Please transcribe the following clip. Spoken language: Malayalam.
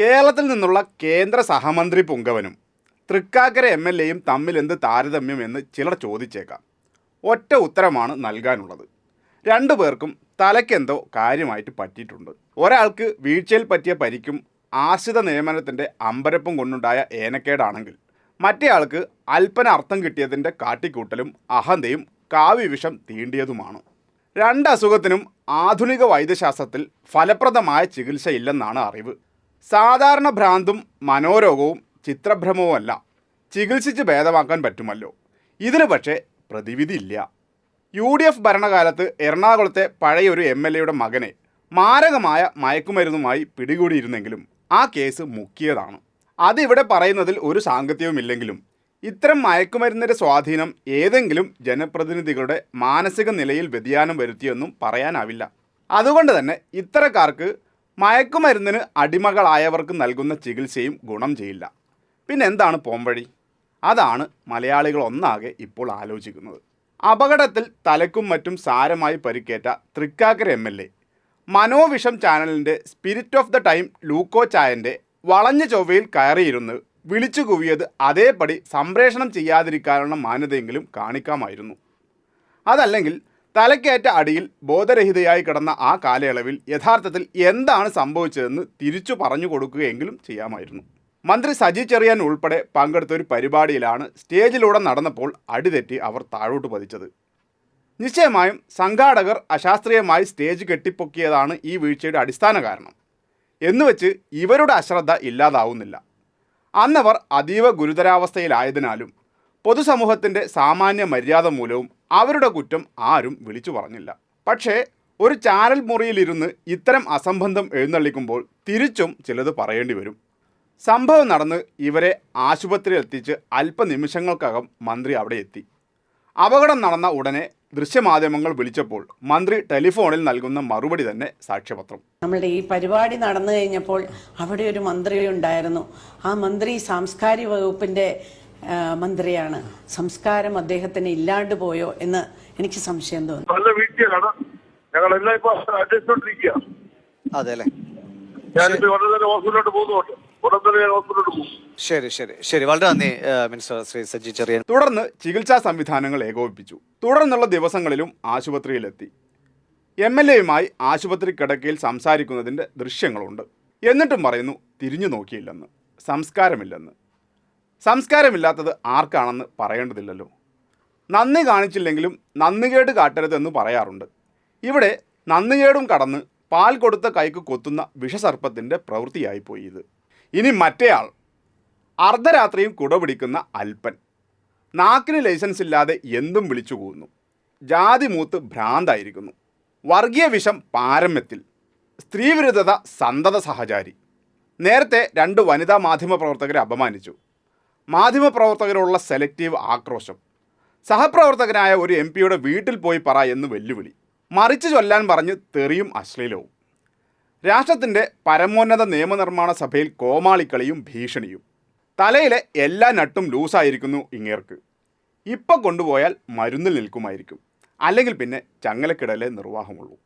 കേരളത്തിൽ നിന്നുള്ള കേന്ദ്ര സഹമന്ത്രി പുങ്കവനും തൃക്കാക്കര എം എൽ എയും തമ്മിൽ എന്ത് താരതമ്യം എന്ന് ചിലർ ചോദിച്ചേക്കാം. ഒറ്റ ഉത്തരമാണ് നൽകാനുള്ളത്. രണ്ടു പേർക്കും തലയ്ക്കെന്തോ കാര്യമായിട്ട് പറ്റിയിട്ടുണ്ട്. ഒരാൾക്ക് വീഴ്ചയിൽ പറ്റിയ പരിക്കും ആശ്രിത നിയമനത്തിന്റെ അമ്പരപ്പും കൊണ്ടുണ്ടായ ഏനക്കേടാണെങ്കിൽ മറ്റേയാൾക്ക് അല്പന അർത്ഥം കിട്ടിയതിന്റെ കാട്ടിക്കൂട്ടലും അഹന്തയും കാവ്യവിഷം തീണ്ടിയതുമാണ്. രണ്ട് അസുഖത്തിനും ആധുനിക വൈദ്യശാസ്ത്രത്തിൽ ഫലപ്രദമായ ചികിത്സയില്ലെന്നാണ് അറിവ്. സാധാരണ ഭ്രാന്തും മനോരോഗവും ചിത്രഭ്രമവുമല്ല. ചികിത്സിച്ച് ഭേദമാക്കാൻ പറ്റുമല്ലോ. ഇതിന് പക്ഷേ പ്രതിവിധിയില്ല യു ഡി എഫ് ഭരണകാലത്ത് എറണാകുളത്തെ പഴയൊരു എം എൽ എയുടെ മകനെ മാരകമായ മയക്കുമരുന്നുമായി പിടികൂടിയിരുന്നെങ്കിലും ആ കേസ് മുക്കിയതാണ്. അതിവിടെ പറയുന്നതിൽ ഒരു സാങ്കത്യവുമില്ലെങ്കിലും ഇത്തരം മയക്കുമരുന്നിന്റെ സ്വാധീനം ഏതെങ്കിലും ജനപ്രതിനിധികളുടെ മാനസിക നിലയിൽ വ്യതിയാനം വരുത്തിയെന്നും പറയാനാവില്ല. അതുകൊണ്ട് തന്നെ ഇത്തരക്കാർക്ക് മയക്കുമരുന്നിന് അടിമകളായവർക്ക് നൽകുന്ന ചികിത്സയും ഗുണം ചെയ്യില്ല. പിന്നെ എന്താണ് പോംവഴി? അതാണ് മലയാളികൾ ഒന്നാകെ ഇപ്പോൾ ആലോചിക്കുന്നത്. അപകടത്തിൽ തലക്കും മറ്റും സാരമായി പരിക്കേറ്റ തൃക്കാക്കര എം എൽ എ. മനോവിഷം ചാനലിന്റെ സ്പിരിറ്റ് ഓഫ് ദ ടൈം ലൂക്കോ ചായന്റെ വളഞ്ഞ ചൊവ്വയിൽ കയറിയിരുന്ന് വിളിച്ചു കൂവിയത് അതേപടി സംപ്രേഷണം ചെയ്യാതിരിക്കാനുള്ള മാന്യതയെങ്കിലും കാണിക്കാമായിരുന്നു. അതല്ലെങ്കിൽ തലക്കേറ്റ അടിയിൽ ബോധരഹിതയായി കിടന്ന ആ കാലയളവിൽ യഥാർത്ഥത്തിൽ എന്താണ് സംഭവിച്ചതെന്ന് തിരിച്ചു പറഞ്ഞു കൊടുക്കുകയെങ്കിലും ചെയ്യാമായിരുന്നു. മന്ത്രി സജി ചെറിയാൻ ഉൾപ്പെടെ പങ്കെടുത്ത ഒരു പരിപാടിയിലാണ് സ്റ്റേജിലൂടെ നടന്നപ്പോൾ അടിതെറ്റി അവർ താഴോട്ട് പതിച്ചത്. നിശ്ചയമായും സംഘാടകർ അശാസ്ത്രീയമായി സ്റ്റേജ് കെട്ടിപ്പൊക്കിയതാണ് ഈ വീഴ്ചയുടെ അടിസ്ഥാന കാരണം. എന്നുവെച്ച് ഇവരുടെ അശ്രദ്ധ ഇല്ലാതാവുന്നില്ല. അന്നവർ അതീവ ഗുരുതരാവസ്ഥയിലായതിനാലും പൊതുസമൂഹത്തിന്റെ സാമാന്യ മര്യാദ മൂലവും അവരുടെ കുറ്റം ആരും വിളിച്ചു പറഞ്ഞില്ല. പക്ഷേ ഒരു ചാനൽ മുറിയിലിരുന്ന് ഇത്തരം അസംബന്ധം എഴുന്നള്ളിക്കുമ്പോൾ തിരിച്ചും ചിലത് പറയേണ്ടി വരും. സംഭവം നടന്ന് ഇവരെ ആശുപത്രിയിൽ എത്തിച്ച് അല്പനിമിഷങ്ങൾക്കകം മന്ത്രി അവിടെ എത്തി. അപകടം നടന്ന ഉടനെ ദൃശ്യമാധ്യമങ്ങൾ വിളിച്ചപ്പോൾ മന്ത്രി ടെലിഫോണിൽ നൽകുന്ന മറുപടി തന്നെ സാക്ഷ്യപത്രം. നമ്മളുടെ ഈ പരിപാടി നടന്നു കഴിഞ്ഞപ്പോൾ അവിടെ ഒരു മന്ത്രി ഉണ്ടായിരുന്നു ആ മന്ത്രി സാംസ്കാരിക വകുപ്പിന്റെ മന്ത്രിയാണ്. സംസ്കാരം അദ്ദേഹത്തിന് ഇല്ലാണ്ട് പോയോ എന്ന് എനിക്ക് സംശയം തോന്നുന്നു. നല്ല വീഴ്ചയാണ്. ഞങ്ങളെല്ലാം ഇപ്പൊ അന്വേഷിച്ചോണ്ടിരിക്കുക അതെ അല്ലേ ഞാനിപ്പോ ഉടനെ തന്നെ ഹോസ്പിറ്റലിലോട്ട് പോകുന്നുണ്ട്. ഉടൻ തന്നെ ഞാൻ ഹോസ്പിറ്റലിലോട്ട് പോകും. ശരി ശരി ശരി. വളരെ നന്ദി മിനിസ്റ്റർ ശ്രീ സജി ചെറിയൻ. തുടർന്ന് ചികിത്സാ സംവിധാനങ്ങൾ ഏകോപിപ്പിച്ചു. തുടർന്നുള്ള ദിവസങ്ങളിലും ആശുപത്രിയിലെത്തി. എം എൽ എയുമായി ആശുപത്രി കിടക്കയിൽ സംസാരിക്കുന്നതിന്റെ ദൃശ്യങ്ങളുണ്ട്. എന്നിട്ടും പറയുന്നു തിരിഞ്ഞു നോക്കിയില്ലെന്ന്. സംസ്കാരമില്ലെന്ന്. സംസ്കാരമില്ലാത്തത് ആർക്കാണെന്ന് പറയേണ്ടതില്ലല്ലോ. നന്ദി കാണിച്ചില്ലെങ്കിലും നന്ദികേട് കാട്ടരുതെന്ന് പറയാറുണ്ട്. ഇവിടെ നന്ദികേടും കടന്ന് പാൽ കൊടുത്ത കൈക്ക് കൊത്തുന്ന വിഷസർപ്പത്തിന്റെ പ്രവൃത്തിയായിപ്പോയി ഇത്. ഇനി മറ്റേയാൾ. അർദ്ധരാത്രിയും കുടപിടിക്കുന്ന അൽപ്പൻ. നാക്കിന് ലൈസൻസ് ഇല്ലാതെ എന്തും വിളിച്ചു കൂവുന്നു. ജാതി മൂത്ത് ഭ്രാന്തായിരിക്കുന്നു. വർഗീയ വിഷം പാരമ്യത്തിൽ. സ്ത്രീവിരുദ്ധത സന്തത സഹചാരി. നേരത്തെ രണ്ട് വനിതാ മാധ്യമ പ്രവർത്തകരെ അപമാനിച്ചു. മാധ്യമപ്രവർത്തകരോടുള്ള സെലക്റ്റീവ് ആക്രോശം. സഹപ്രവർത്തകനായ ഒരു എം പിയുടെ വീട്ടിൽ പോയി പറ എന്ന് വെല്ലുവിളി. മറിച്ച് ചൊല്ലാൻ പറഞ്ഞ് തെറിയും അശ്ലീലവും. രാഷ്ട്രത്തിന്റെ പരമോന്നത നിയമനിർമ്മാണ സഭയിൽ കോമാളിക്കളിയും ഭീഷണിയും. തലയിലെ എല്ലാ നട്ടും ലൂസായിരിക്കുന്നു ഇങ്ങേർക്ക്. ഇപ്പം കൊണ്ടുപോയാൽ മരുന്നിൽ നിൽക്കുമായിരിക്കും. അല്ലെങ്കിൽ പിന്നെ ചങ്ങലക്കിടലെ നിർവാഹമുള്ളൂ.